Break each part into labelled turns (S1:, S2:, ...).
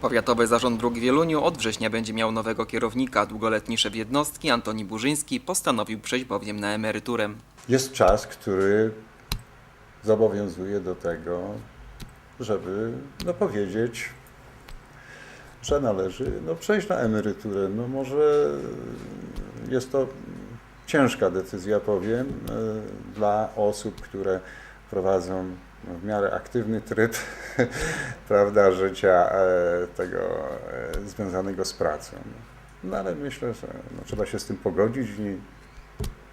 S1: Powiatowy Zarząd Dróg w Wieluniu od września będzie miał nowego kierownika. Długoletni szef jednostki Antoni Burzyński postanowił przejść bowiem na emeryturę.
S2: Jest czas, który zobowiązuje do tego, żeby no, powiedzieć, że należy no, przejść na emeryturę. No może jest to ciężka decyzja, powiem, e, dla osób, które prowadzą w miarę aktywny tryb prawda, życia e, tego e, związanego z pracą. No ale myślę, że no, trzeba się z tym pogodzić i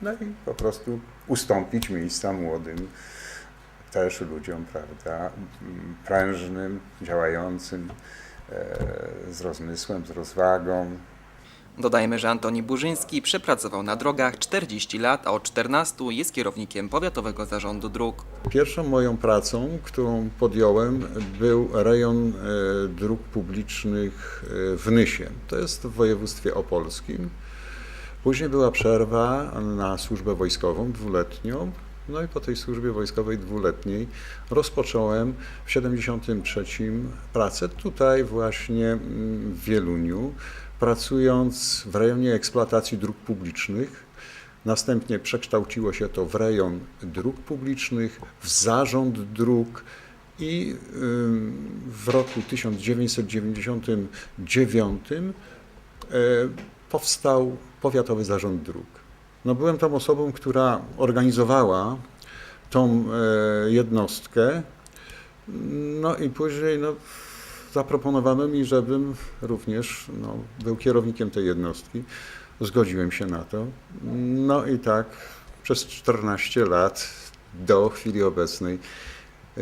S2: no i po prostu ustąpić miejsca młodym też ludziom, prawda, prężnym, działającym, e, z rozmysłem, z rozwagą.
S1: Dodajmy, że Antoni Burzyński przepracował na drogach 40 lat, a od 14 jest kierownikiem Powiatowego Zarządu Dróg.
S2: Pierwszą moją pracą, którą podjąłem, był rejon e, dróg publicznych e, w Nysie. To jest w województwie opolskim. Później była przerwa na służbę wojskową dwuletnią. No i po tej służbie wojskowej dwuletniej rozpocząłem w 73 pracę tutaj właśnie mm, w Wieluniu, pracując w rejonie eksploatacji dróg publicznych. Następnie przekształciło się to w rejon dróg publicznych, w zarząd dróg i w roku 1999 e, powstał Powiatowy Zarząd Dróg. No, byłem tą osobą, która organizowała tą e, jednostkę. No i później no, zaproponowano mi, żebym również no, był kierownikiem tej jednostki. Zgodziłem się na to. No i tak przez 14 lat do chwili obecnej e,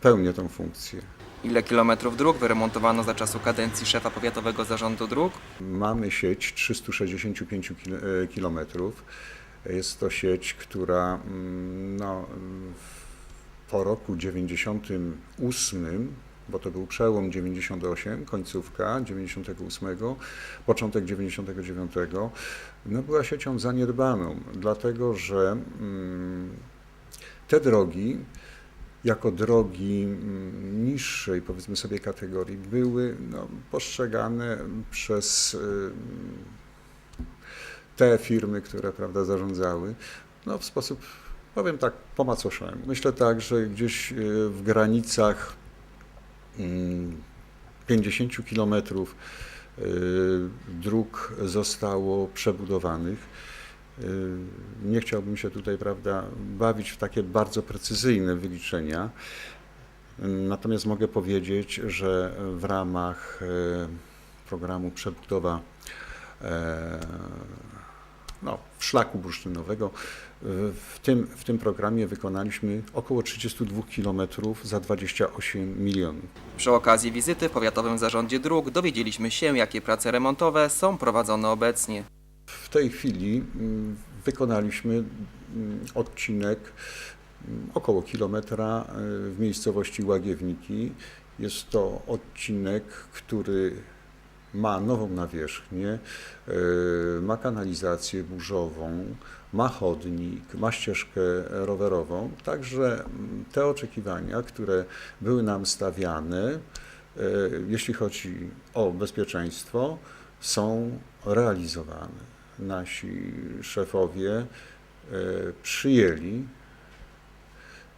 S2: pełnię tą funkcję.
S1: Ile kilometrów dróg wyremontowano za czasu kadencji szefa Powiatowego Zarządu Dróg?
S2: Mamy sieć 365 kil- e, kilometrów. Jest to sieć, która mm, no, po roku 98, bo to był przełom 98, końcówka 98, początek 99, no, była siecią zaniedbaną, dlatego że mm, te drogi jako drogi mm, niższej, powiedzmy sobie, kategorii były no, postrzegane przez y, te firmy, które prawda, zarządzały, no, w sposób, powiem tak, po macoszemu. Myślę tak, że gdzieś y, w granicach mm, 50 kilometrów y, dróg zostało przebudowanych. Y, Nie chciałbym się tutaj, prawda, bawić w takie bardzo precyzyjne wyliczenia. Natomiast mogę powiedzieć, że w ramach e, programu przebudowa e, no, szlaku bursztynowego, w tym, w tym programie wykonaliśmy około 32 km za 28 milionów.
S1: Przy okazji wizyty w Powiatowym Zarządzie Dróg dowiedzieliśmy się, jakie prace remontowe są prowadzone obecnie.
S2: W tej chwili mm, wykonaliśmy mm, odcinek mm, około kilometra y, w miejscowości Łagiewniki. Jest to odcinek, który ma nową nawierzchnię, y, ma kanalizację burzową, ma chodnik, ma ścieżkę rowerową. Także te oczekiwania, które były nam stawiane, y, jeśli chodzi o bezpieczeństwo, są realizowane. Nasi szefowie e, przyjęli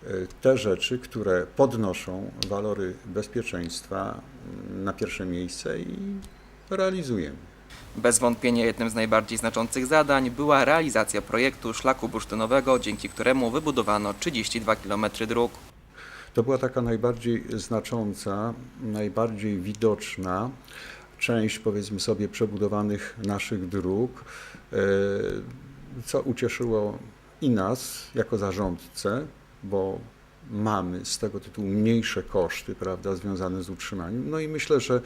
S2: e, te rzeczy, które podnoszą walory bezpieczeństwa mm, na pierwsze miejsce i realizujemy.
S1: Bez wątpienia jednym z najbardziej znaczących zadań była realizacja projektu szlaku bursztynowego, dzięki któremu wybudowano 32 km dróg.
S2: To była taka najbardziej znacząca, najbardziej widoczna część, powiedzmy sobie, przebudowanych naszych dróg, e, co ucieszyło i nas jako zarządcę, bo mamy z tego tytułu mniejsze koszty, prawda, związane z utrzymaniem. No i myślę, że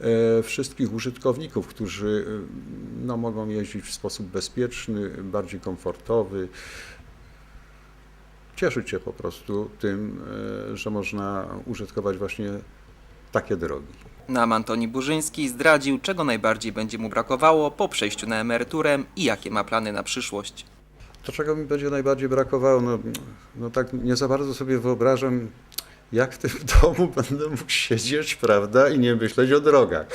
S2: e, wszystkich użytkowników, którzy e, no, mogą jeździć w sposób bezpieczny, bardziej komfortowy, cieszyć się po prostu tym, że można użytkować właśnie takie drogi.
S1: Nam Antoni Burzyński zdradził, czego najbardziej będzie mu brakowało po przejściu na emeryturę i jakie ma plany na przyszłość.
S2: To, czego mi będzie najbardziej brakowało, no, no tak nie za bardzo sobie wyobrażam jak w tym domu będę mógł siedzieć, prawda, i nie myśleć o drogach.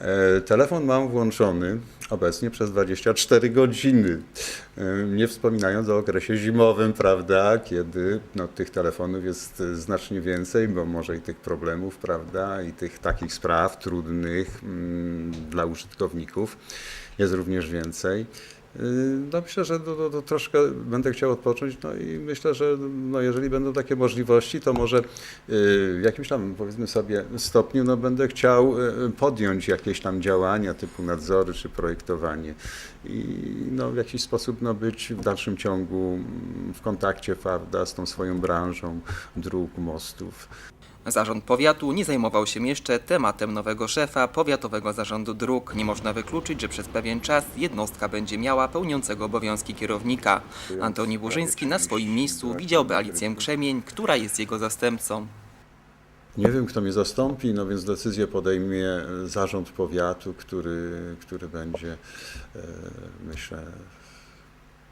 S2: E, Telefon mam włączony obecnie przez 24 godziny, nie wspominając o okresie zimowym, prawda, kiedy no, tych telefonów jest e, znacznie więcej, bo może i tych problemów, prawda, i tych takich spraw trudnych mm, dla użytkowników jest również więcej. Yy, No myślę, że do, do, do troszkę będę chciał odpocząć, no i myślę, że no jeżeli będą takie możliwości, to może yy, w jakimś tam powiedzmy sobie stopniu no będę chciał yy, podjąć jakieś tam działania typu nadzory czy projektowanie i no w jakiś sposób no być w dalszym ciągu w kontakcie prawda, z tą swoją branżą dróg, mostów.
S1: Zarząd powiatu nie zajmował się jeszcze tematem nowego szefa Powiatowego Zarządu Dróg. Nie można wykluczyć, że przez pewien czas jednostka będzie miała pełniącego obowiązki kierownika. Antoni Burzyński na swoim miejscu widziałby Alicję Krzemień, która jest jego zastępcą.
S2: Nie wiem, kto mnie zastąpi, no więc decyzję podejmie zarząd powiatu, który, który będzie, e, myślę,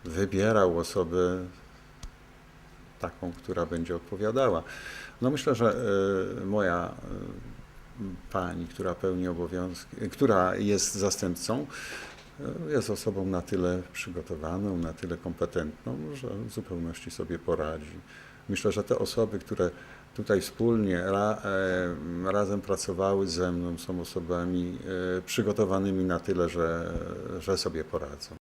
S2: wybierał osobę taką, która będzie odpowiadała. No myślę, że e, moja e, pani, która pełni obowiązki, która jest zastępcą, jest osobą na tyle przygotowaną, na tyle kompetentną, że w zupełności sobie poradzi. Myślę, że te osoby, które tutaj wspólnie ra, e, razem pracowały ze mną, są osobami e, przygotowanymi na tyle, że, że sobie poradzą.